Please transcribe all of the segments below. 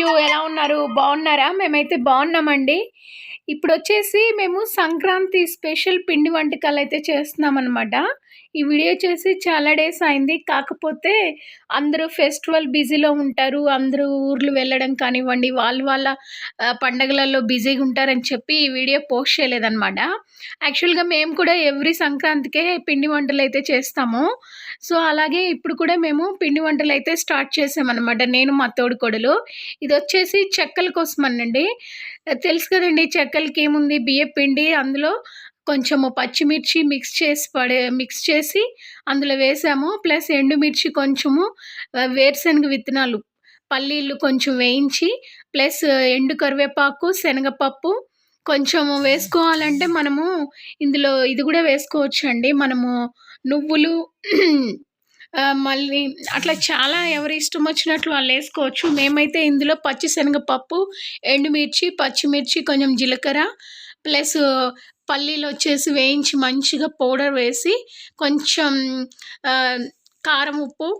You ఎలా ఉన్నారు? బాగున్నారా? మేమైతే బాగున్నామండి. ఇప్పుడు వచ్చేసి మేము సంక్రాంతి స్పెషల్ పిండి వంటకాలు అయితే చేస్తున్నాం అనమాట ఈ వీడియో చేసి చాలా డేస్ అయింది. కాకపోతే అందరూ ఫెస్టివల్ బిజీలో ఉంటారు. అందరూ ఊర్లు వెళ్ళడం కానివ్వండి వాళ్ళ వాళ్ళ పండగలలో బిజీగా ఉంటారని చెప్పి ఈ వీడియో పోస్ట్ చేయలేదన్నమాట. యాక్చువల్గా మేము కూడా ఎవ్రీ సంక్రాంతికే పిండి వంటలు అయితే చేస్తాము. సో అలాగే ఇప్పుడు కూడా మేము పిండి వంటలు అయితే స్టార్ట్ చేసామన్నమాట. నేను మా తోడుకోడలు. ఇది వచ్చేసి చెక్కల కోసం అనండి తెలుసు కదండి చెక్కలకి ఏముంది బియ్య పిండి అందులో కొంచెము పచ్చిమిర్చి మిక్స్ చేసి పడే మిక్స్ చేసి అందులో వేసాము. ప్లస్ ఎండుమిర్చి కొంచెము వేరుశనగ విత్తనాలు పల్లీలు కొంచెం వేయించి ప్లస్ ఎండు కరివేపాకు శనగపప్పు కొంచెము వేసుకోవాలంటే మనము ఇందులో ఇది కూడా వేసుకోవచ్చు అండి మనము నువ్వులు మళ్ళీ అట్లా చాలా ఎవరి ఇష్టం వచ్చినట్లు వాళ్ళు వేసుకోవచ్చు. మేమైతే ఇందులో పచ్చిశనగపప్పు ఎండుమిర్చి పచ్చిమిర్చి కొంచెం జీలకర్ర ప్లస్ పల్లీలు వచ్చేసి వేయించి మంచిగా పౌడర్ వేసి కొంచెం కారం ఉప్పు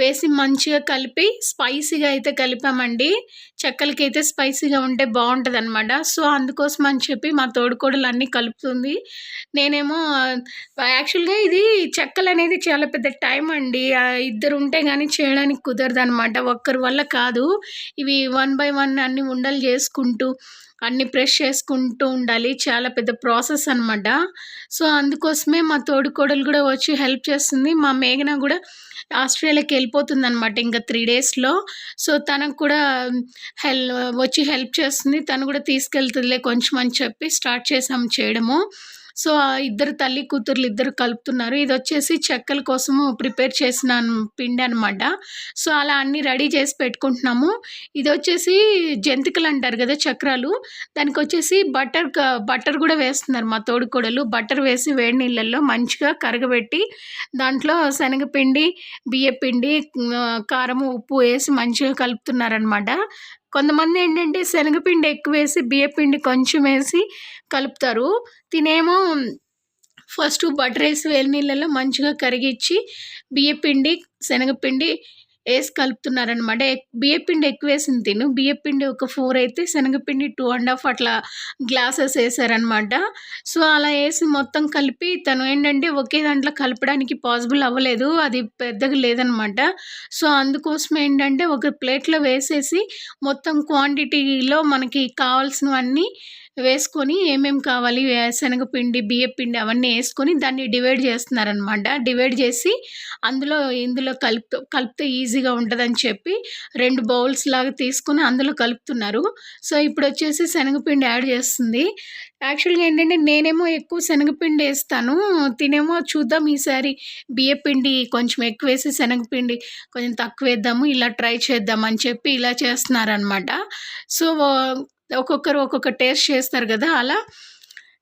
వేసి మంచిగా కలిపి స్పైసీగా అయితే కలిపామండి. చెక్కలకి అయితే స్పైసీగా ఉంటే బాగుంటుంది అనమాట సో అందుకోసం అని చెప్పి మా తోడుకోడలు అన్నీ కలుపుతుంది. నేనేమో యాక్చువల్గా ఇది చెక్కలు అనేది చాలా పెద్ద టైం అండి. ఇద్దరు ఉంటే కానీ చేయడానికి కుదరదు అనమాట ఒక్కరి వల్ల కాదు. ఇవి వన్ బై వన్ అన్ని ఉండలు చేసుకుంటూ అన్ని ప్రెష్ చేసుకుంటూ ఉండాలి. చాలా పెద్ద ప్రాసెస్ అనమాట సో అందుకోసమే మా తోడుకోడలు కూడా వచ్చి హెల్ప్ చేస్తుంది. మా మేఘన కూడా ఆస్ట్రేలియాకి వెళ్ళిపోతుంది అనమాట ఇంకా త్రీ డేస్లో. సో తనకు కూడా హెల్ వచ్చి హెల్ప్ చేస్తుంది. తను కూడా తీసుకెళ్తుందిలే కొంచెం అని చెప్పి స్టార్ట్ చేసాము చేయడము. సో ఆ ఇద్దరు తల్లి కూతుర్లు ఇద్దరు కలుపుతున్నారు. ఇది వచ్చేసి చెక్కల కోసము ప్రిపేర్ చేసిన పిండి అనమాట సో అలా అన్నీ రెడీ చేసి పెట్టుకుంటున్నాము. ఇది వచ్చేసి జంతికలు అంటారు కదా చక్రాలు. దానికి వచ్చేసి బటర్ బటర్ కూడా వేస్తున్నారు మా తోడుకోడలు. బటర్ వేసి వేడి నీళ్ళల్లో మంచిగా కరగబెట్టి దాంట్లో శనగపిండి బియ్యపిండి కారము ఉప్పు వేసి మంచిగా కలుపుతున్నారనమాట కొంతమంది ఏంటంటే శనగపిండి ఎక్కువ వేసి బియ్యపిండి కొంచెం వేసి కలుపుతారు. తినేమో ఫస్ట్ బటర్ వేసి వేడి నీళ్ళలో మంచిగా కరిగించి బియ్యపిండి శనగపిండి వేసి కలుపుతున్నారనమాట బియ్యపిండి ఎక్కువ వేసింది తిను. బియ్యపిండి ఒక ఫోర్ అయితే శనగపిండి టూ అండ్ హాఫ్ అట్లా గ్లాసెస్ వేసారనమాట సో అలా వేసి మొత్తం కలిపి తను ఏంటంటే ఒకే దాంట్లో కలపడానికి పాసిబుల్ అవ్వలేదు. అది పెద్దగా లేదనమాట సో అందుకోసం ఏంటంటే ఒక ప్లేట్లో వేసేసి మొత్తం క్వాంటిటీలో మనకి కావాల్సినవన్నీ వేసుకొని ఏమేమి కావాలి? శనగపిండి బియ్యపిండి అవన్నీ వేసుకొని దాన్ని డివైడ్ చేస్తున్నారనమాట డివైడ్ చేసి అందులో ఇందులో కలుపు కలిపితే ఈజీగా ఉంటుందని చెప్పి రెండు బౌల్స్ లాగా తీసుకొని అందులో కలుపుతున్నారు. సో ఇప్పుడు వచ్చేసి శనగపిండి యాడ్ చేస్తుంది. యాక్చువల్గా ఏంటంటే నేనేమో ఎక్కువ శనగపిండి వేస్తాను. తినేమో చూద్దాం ఈసారి. బియ్యపిండి కొంచెం ఎక్కువ వేసి శనగపిండి కొంచెం తక్కువ వేద్దాము ఇలా ట్రై చేద్దాం అని చెప్పి ఇలా చేస్తున్నారనమాట సో ఒక్కొక్కరు ఒక్కొక్క టేస్ట్ చేస్తారు కదా అలా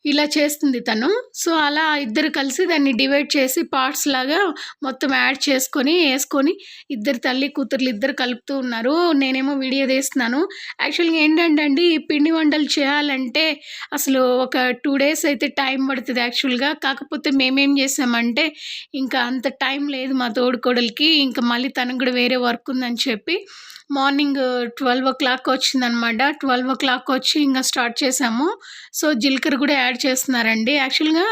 ఇలా చేస్తుంది తను. సో అలా ఇద్దరు కలిసి దాన్ని డివైడ్ చేసి పార్ట్స్ లాగా మొత్తం యాడ్ చేసుకొని వేసుకొని ఇద్దరు తల్లి కూతుర్లు ఇద్దరు కలుపుతూ ఉన్నారు. నేనేమో వీడియో తీస్తున్నాను. యాక్చువల్గా ఏంటంటే అండి ఈ పిండి వంటలు చేయాలంటే అసలు ఒక టూ డేస్ అయితే టైం పడుతుంది యాక్చువల్గా. కాకపోతే మేమేం చేసామంటే ఇంకా అంత టైం లేదు మా తోడుకోడలికి ఇంకా మళ్ళీ తనకు కూడా వేరే వర్క్ ఉందని చెప్పి మార్నింగ్ ట్వెల్వ్ ఓ క్లాక్ వచ్చిందనమాట. ట్వెల్వ్ ఓ క్లాక్ వచ్చి ఇంకా స్టార్ట్ చేసాము. సో జీలకర్ర కూడా యాడ్ చేస్తున్నారండి. యాక్చువల్గా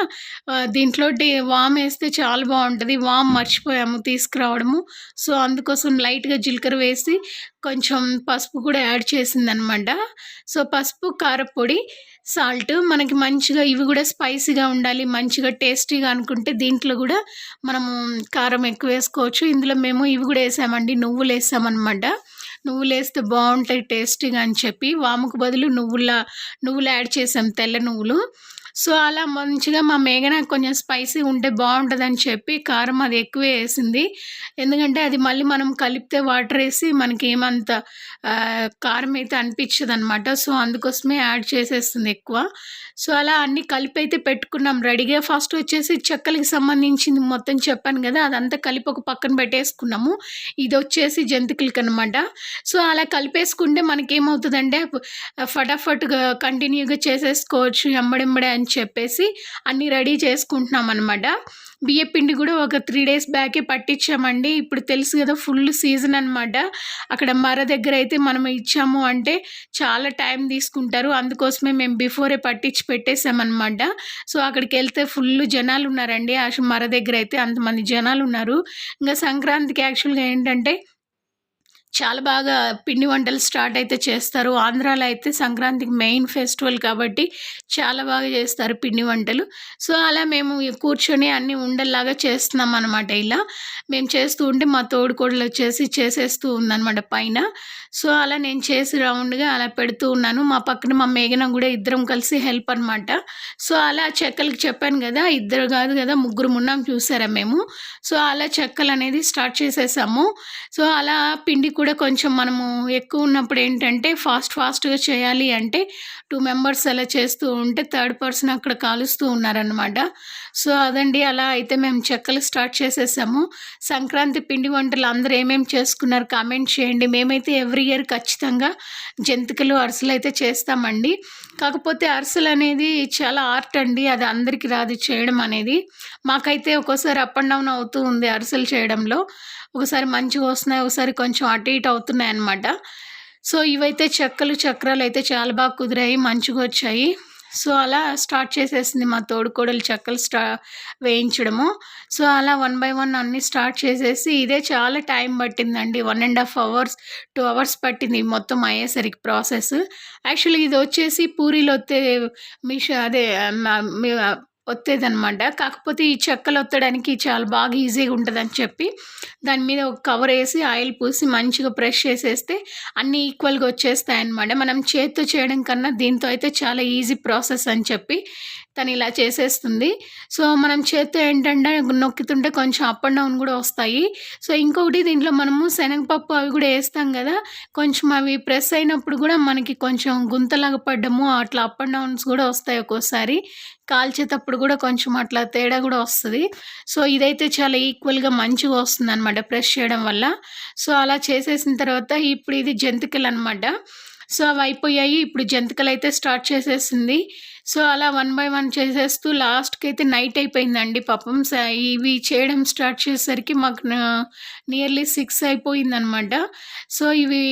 దీంట్లో వామ్ వేస్తే చాలా బాగుంటుంది. వామ్ మర్చిపోయాము తీసుకురావడము. సో అందుకోసం లైట్గా జీలకర్ర వేసి కొంచెం పసుపు కూడా యాడ్ చేసిందనమాట. సో పసుపు కారపొడి సాల్ట్ మనకి మంచిగా ఇవి కూడా స్పైసీగా ఉండాలి. మంచిగా టేస్టీగా అనుకుంటే దీంట్లో కూడా మనము కారం ఎక్కువ వేసుకోవచ్చు. ఇందులో మేము ఇవి కూడా వేసామండి. నువ్వులు వేసామన్నమాట. నువ్వులు వేస్తే బాగుంటాయి టేస్టీగా అని చెప్పి వాముకు బదులు నువ్వుల నువ్వులు యాడ్ చేసాం తెల్ల నువ్వులు. సో అలా మంచిగా మా మేఘన కొంచెం స్పైసీ ఉంటే బాగుంటుందని చెప్పి కారం అది ఎక్కువ వేసింది. ఎందుకంటే అది మళ్ళీ మనం కలిపితే వాటర్ వేసి మనకి ఏమంత కారం అయితే అనిపించదు అనమాట సో అందుకోసమే యాడ్ చేసేస్తుంది ఎక్కువ. సో అలా అన్ని కలిపి అయితే పెట్టుకున్నాం. రెడీగా ఫస్ట్ వచ్చేసి చెక్కలకి సంబంధించింది మొత్తం చెప్పాను కదా అదంతా కలిపి ఒక పక్కన పెట్టేసుకున్నాము. ఇది వచ్చేసి జంతికలకి అనమాట సో అలా కలిపేసుకుంటే మనకేమవుతుందంటే ఫటాఫట్గా కంటిన్యూగా చేసేసుకోవచ్చు ఎంబడెంబడే అని చెప్పేసి అన్నీ రెడీ చేసుకుంటున్నాం అనమాట బియ్య పిండి కూడా ఒక త్రీ డేస్ బ్యాకే పట్టించామండి. ఇప్పుడు తెలుసు కదా ఫుల్ సీజన్ అనమాట అక్కడ మర దగ్గర అయితే మనం ఇచ్చాము అంటే చాలా టైం తీసుకుంటారు. అందుకోసమే మేము బిఫోరే పట్టించి పెట్టేసామన్నమాట సో అక్కడికి వెళ్తే ఫుల్ జనాలు ఉన్నారండి ఆ మర దగ్గర అయితే అంతమంది జనాలు ఉన్నారు ఇంకా సంక్రాంతికి యాక్చువల్గా ఏంటంటే చాలా బాగా పిండి వంటలు స్టార్ట్ అయితే చేస్తారు. ఆంధ్రాలో అయితే సంక్రాంతికి మెయిన్ ఫెస్టివల్ కాబట్టి చాలా బాగా చేస్తారు పిండి వంటలు. సో అలా మేము కూర్చొని అన్నీ ఉండల్లాగా చేస్తున్నాం అనమాట ఇలా. మేము చేస్తూ ఉంటే మా తోడుకోడలు వచ్చేసి చేసేస్తూ ఉందన్నమాట పైన. సో అలా నేను చేసి రౌండ్గా అలా పెడుతూ ఉన్నాను. మా పక్కన మా మేఘన కూడా ఇద్దరం కలిసి హెల్ప్ అనమాట సో అలా చెక్కలకి చెప్పాను కదా ఇద్దరు కాదు కదా ముగ్గురు ఉన్నాం చూసారా మేము. సో అలా చెక్కలు అనేది స్టార్ట్ చేసేసాము. సో అలా పిండి కూడా కొంచెం మనము ఎక్కువ ఉన్నప్పుడు ఏంటంటే ఫాస్ట్ ఫాస్ట్గా చేయాలి అంటే టూ మెంబర్స్ అలా చేస్తూ ఉంటే థర్డ్ పర్సన్ అక్కడ కాలుస్తూ ఉన్నారనమాట సో అదండి అలా అయితే మేము చెక్కలు స్టార్ట్ చేసేసాము. సంక్రాంతి పిండి వంటలు అందరూ ఏమేమి చేసుకున్నారు కామెంట్ చేయండి. మేమైతే ఎవ్రీ ఇయర్ ఖచ్చితంగా జంతికలు అరుసలు అయితే చేస్తామండి. కాకపోతే అరిసెలు అనేది చాలా ఆర్ట్ అండి అది అందరికీ రాదు చేయడం అనేది. మాకైతే ఒక్కోసారి అప్ అండ్ డౌన్ అవుతూ ఉంది అరిసెలు చేయడంలో. ఒకసారి మంచిగా వస్తున్నాయి ఒకసారి కొంచెం అటు ఇటు అవుతున్నాయి అన్నమాట సో ఇవైతే చెక్కలు చక్రాలు అయితే చాలా బాగా కుదిరాయి మంచిగా వచ్చాయి. సో అలా స్టార్ట్ చేసేసింది మా తోడుకోడలు చెక్కలు స్టా వేయించడము. సో అలా వన్ బై వన్ అన్నీ స్టార్ట్ చేసేసి ఇదే చాలా టైం పట్టిందండి. One and half hours two hours పట్టింది మొత్తం అయ్యేసరికి ప్రాసెస్. యాక్చువల్లీ ఇది వచ్చేసి పూరీలు వస్తే మిష అదే అనమాట కాకపోతే ఈ చెక్కలు ఒత్తడానికి చాలా బాగా ఈజీగా ఉంటుందని చెప్పి దాని మీద ఒక కవర్ వేసి ఆయిల్ పూసి మంచిగా ప్రెష్ చేసేస్తే అన్నీ ఈక్వల్గా వచ్చేస్తాయి అనమాట మనం చేత్తో చేయడం కన్నా దీంతో అయితే చాలా ఈజీ ప్రాసెస్ అని చెప్పి తను ఇలా చేసేస్తుంది. సో మనం చేత్తో ఏంటంటే నొక్కుతుంటే కొంచెం అప్ అండ్ డౌన్ కూడా వస్తాయి. సో ఇంకొకటి దీంట్లో మనము శనగపప్పు అవి కూడా వేస్తాం కదా కొంచెం అవి ప్రెస్ అయినప్పుడు కూడా మనకి కొంచెం గుంతలాగా పడ్డము అట్లా అప్ అండ్ డౌన్స్ కూడా వస్తాయి ఒక్కోసారి. కాల్చేటప్పుడు కూడా కొంచెం అట్లా తేడా కూడా వస్తుంది. సో ఇదైతే చాలా ఈక్వల్గా మంచిగా వస్తుంది అనమాట ప్రెస్ చేయడం వల్ల. సో అలా చేసేసిన తర్వాత ఇప్పుడు ఇది జంతికలు అనమాట సో అవి అయిపోయాయి. ఇప్పుడు జంతికలు అయితే స్టార్ట్ చేసేసింది. సో అలా వన్ బై వన్ చేసేస్తూ లాస్ట్కి అయితే నైట్ అయిపోయిందండి పాపం. ఇవి చేయడం స్టార్ట్ చేసేసరికి మాకు నియర్లీ సిక్స్ అయిపోయిందనమాట సో ఇవి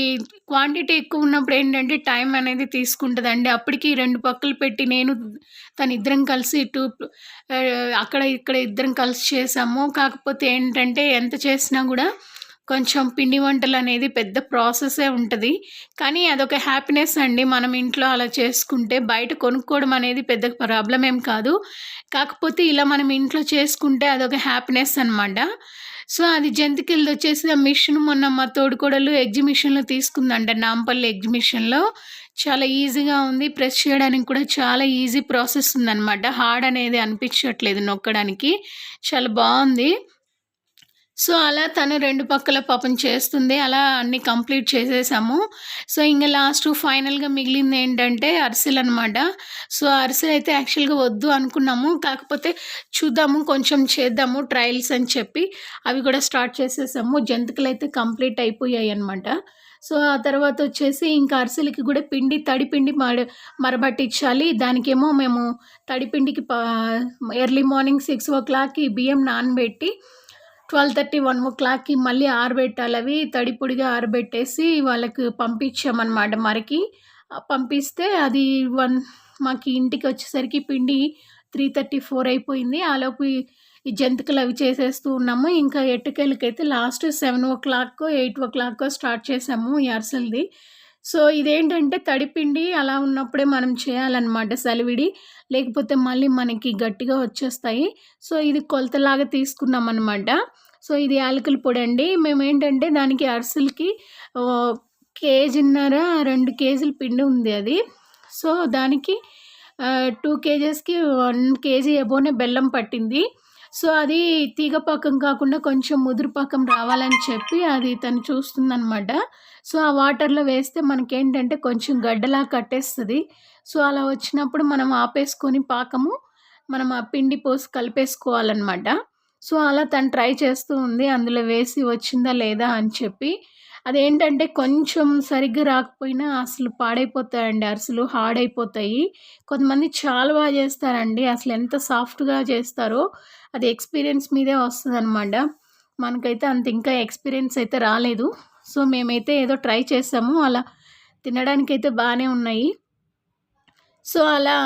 క్వాంటిటీ ఎక్కువ ఉన్నప్పుడు ఏంటంటే టైం అనేది తీసుకుంటుందండి. అప్పటికి రెండు పక్కలు పెట్టి నేను తను ఇద్దరం కలిసి టూ అక్కడ ఇక్కడ ఇద్దరం కలిసి చేసాము. కాకపోతే ఏంటంటే ఎంత చేసినా కూడా కొంచెం పిండి వంటలు అనేది పెద్ద ప్రాసెసే ఉంటుంది. కానీ అదొక హ్యాపీనెస్ అండి. మనం ఇంట్లో అలా చేసుకుంటే బయట కొనుక్కోవడం అనేది పెద్ద ప్రాబ్లం ఏం కాదు. కాకపోతే ఇలా మనం ఇంట్లో చేసుకుంటే అదొక హ్యాపీనెస్ అనమాట సో అది జంతికలది వచ్చేసి ఆ మిషన్ మొన్న మా తోడుకోడలు ఎగ్జిబిషన్లో తీసుకుందంట. నాంపల్లి ఎగ్జిబిషన్లో చాలా ఈజీగా ఉంది. ప్రెస్ చేయడానికి కూడా చాలా ఈజీ ప్రాసెస్ ఉందన్నమాట. హార్డ్ అనేది అనిపించట్లేదు నొక్కడానికి. చాలా బాగుంది. సో అలా తను రెండు పక్కల పాపం చేస్తుంది. అలా అన్ని కంప్లీట్ చేసేసాము. సో ఇంకా లాస్ట్ ఫైనల్గా మిగిలింది ఏంటంటే అరిసెలు అనమాట సో అరిసెలు అయితే యాక్చువల్గా వద్దు అనుకున్నాము. కాకపోతే చూద్దాము కొంచెం చేద్దాము ట్రయల్స్ అని చెప్పి అవి కూడా స్టార్ట్ చేసేసాము. జంతికలు అయితే కంప్లీట్ అయిపోయాయి అనమాట సో ఆ తర్వాత వచ్చేసి ఇంకా అరిసెలకి కూడా పిండి తడిపిండి మర మరబట్టించాలి. దానికేమో మేము తడిపిండికి ఎర్లీ మార్నింగ్ సిక్స్ ఓ క్లాక్కి బియ్యం నానబెట్టి ట్వెల్వ్ థర్టీ వన్ ఓ క్లాక్కి మళ్ళీ ఆరబెట్టాలి. అవి తడిపొడిగా ఆరబెట్టేసి వాళ్ళకి పంపించామన్నమాట మరికి. పంపిస్తే అది వన్ మాకు ఇంటికి వచ్చేసరికి పిండి త్రీ థర్టీ ఫోర్ అయిపోయింది. ఆలోపు ఈ జంతికలు అవి చేసేస్తూ ఉన్నాము. ఇంకా ఎట్టుకెళ్ళకైతే last seven o'clock eight o'clock start చేసాము ఈ అరిసెలది. సో ఇదేంటంటే తడిపిండి అలా ఉన్నప్పుడే మనం చేయాలన్నమాట సలివిడి. లేకపోతే మళ్ళీ మనకి గట్టిగా వచ్చేస్తాయి. సో ఇది కొలతలాగా తీసుకున్నాం అనమాట సో ఇది యాలకుల పొడి అండి. మేము ఏంటంటే దానికి అరిసెలకి కేజీన్నర రెండు కేజీల పిండి ఉంది అది. సో దానికి టూ కేజెస్కి వన్ కేజీ ఎబోనే బెల్లం పట్టింది. సో అది తీగ పాకం కాకుండా కొంచెం ముదురు పాకం రావాలని చెప్పి అది తను చూస్తుందనమాట సో ఆ వాటర్లో వేస్తే మనకేంటంటే కొంచెం గడ్డలా కట్టేస్తుంది. సో అలా వచ్చినప్పుడు మనం ఆపేసుకొని పాకము మనం ఆ పిండి పోసి కలిపేసుకోవాలన్నమాట. సో అలా తను ట్రై చేస్తూ ఉంది. అందులో వేసి వచ్చిందా లేదా అని చెప్పి. అదేంటంటే కొంచెం సరిగ్గా రాకపోయినా అసలు పాడైపోతాయండి. అరిసెలు హార్డ్ అయిపోతాయి కొంతమంది చాలా బాగా చేస్తారండి. అసలు ఎంత సాఫ్ట్గా చేస్తారో అది ఎక్స్పీరియన్స్ మీదే వస్తుంది అనమాట మనకైతే అంత ఇంకా ఎక్స్పీరియన్స్ అయితే రాలేదు. సో మేమైతే ఏదో ట్రై చేసాము. అలా తినడానికైతే బాగానే ఉన్నాయి. సో అలా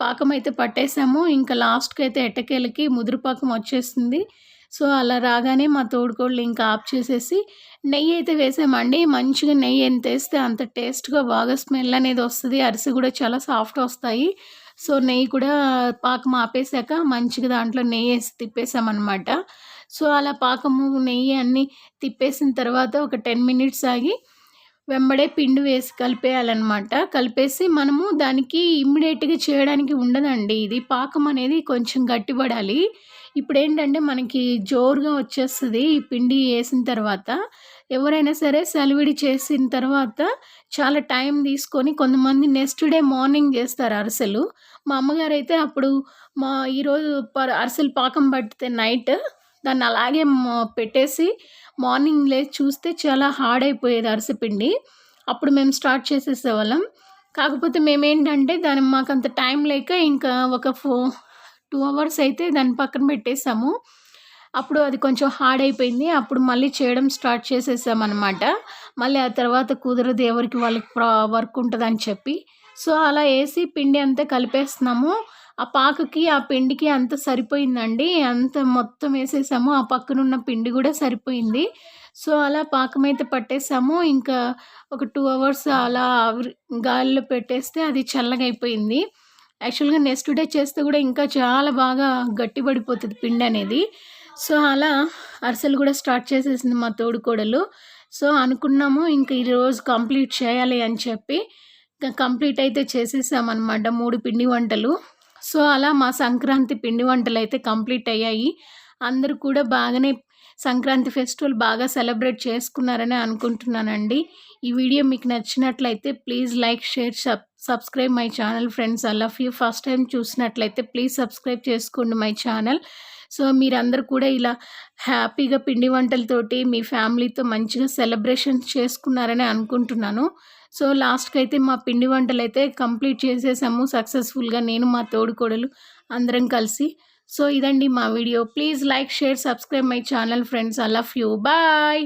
పాకం అయితే పట్టేసాము. ఇంకా లాస్ట్కి అయితే ఎట్టకేలకి ముదురు పాకం వచ్చేస్తుంది సో అలా రాగానే మా తోడుకోళ్ళు ఇంకా ఆఫ్ చేసేసి నెయ్యి అయితే వేసామండి. మంచిగా నెయ్యి ఎంత వేస్తే అంత టేస్ట్గా బాగా స్మెల్ అనేది వస్తుంది. అరిసి కూడా చాలా సాఫ్ట్ వస్తాయి. సో నెయ్యి కూడా పాకం ఆపేసాక మంచిగా దాంట్లో నెయ్యి వేసి తిప్పేసామన్నమాట. సో అలా పాకము నెయ్యి అన్నీ తిప్పేసిన తర్వాత ఒక టెన్ మినిట్స్ ఆగి వెంబడే పిండి వేసి కలిపేయాలన్నమాట. కలిపేసి మనము దానికి ఇమ్మీడియట్గా చేయడానికి ఉండదండి. ఇది పాకం అనేది కొంచెం గట్టిపడాలి. ఇప్పుడు ఏంటంటే మనకి జోరుగా వచ్చేస్తుంది ఈ పిండి వేసిన తర్వాత. ఎవరైనా సరే సెలవిడి చేసిన తర్వాత చాలా టైం తీసుకొని కొంతమంది నెక్స్ట్ డే మార్నింగ్ చేస్తారు అరిసెలు. మా అమ్మగారు అయితే అప్పుడు మా ఈరోజు అరిసెలు పాకం పట్టితే నైట్ దాన్ని అలాగే పెట్టేసి మార్నింగ్ లేచి చూస్తే చాలా హార్డ్ అయిపోయేది అరిసెపిండి అప్పుడు మేము స్టార్ట్ చేసేసేవాళ్ళం. కాకపోతే మేమేంటంటే దాని మాకు అంత టైం లేక ఇంకా ఒక ఫో టూ అవర్స్ అయితే దాన్ని పక్కన పెట్టేసాము. అప్పుడు అది కొంచెం హార్డ్ అయిపోయింది. అప్పుడు మళ్ళీ చేయడం స్టార్ట్ చేసేసామన్నమాట. మళ్ళీ ఆ తర్వాత కుదరదు ఎవరికి వాళ్ళకి ప్రా వర్క్ ఉంటుందని చెప్పి. సో అలా వేసి పిండి అంతా కలిపేస్తున్నాము. ఆ పాకకి ఆ పిండికి అంత సరిపోయిందండి. అంత మొత్తం వేసేసాము. ఆ పక్కనున్న పిండి కూడా సరిపోయింది. సో అలా పాకం అయితే పట్టేసాము. ఇంకా ఒక టూ అవర్స్ అలా గాలిలో పెట్టేస్తే అది చల్లగా అయిపోయింది యాక్చువల్గా నెక్స్ట్ డే చేస్తే కూడా ఇంకా చాలా బాగా గట్టిపడిపోతుంది పిండి అనేది. సో అలా అరిసెలు కూడా స్టార్ట్ చేసేసింది మా తోడుకోడలు. సో అనుకున్నాము ఇంకా ఈరోజు కంప్లీట్ చేయాలి అని చెప్పి. ఇంకా కంప్లీట్ అయితే చేసేసామన్నమాట. మూడు పిండి వంటలు. సో అలా మా సంక్రాంతి పిండి వంటలు అయితే కంప్లీట్ అయ్యాయి. అందరూ కూడా బాగానే సంక్రాంతి ఫెస్టివల్ బాగా సెలబ్రేట్ చేసుకున్నారని అనుకుంటున్నానండి. ఈ వీడియో మీకు నచ్చినట్లయితే please like share sub subscribe my channel friends. I love you. First time చూసినట్లయితే ప్లీజ్ సబ్స్క్రైబ్ చేసుకోండి మై ఛానల్. సో మీరందరూ కూడా ఇలా హ్యాపీగా పిండి వంటలతోటి మీ ఫ్యామిలీతో మంచిగా సెలబ్రేషన్ చేసుకున్నారని అనుకుంటున్నాను. సో లాస్ట్కి అయితే మా పిండి వంటలు అయితే కంప్లీట్ చేసేసాము సక్సెస్ఫుల్గా. నేను మా తోడుకోడలు అందరం కలిసి. సో ఇదండి మా video. Please like share subscribe my channel friends. I love you. Bye!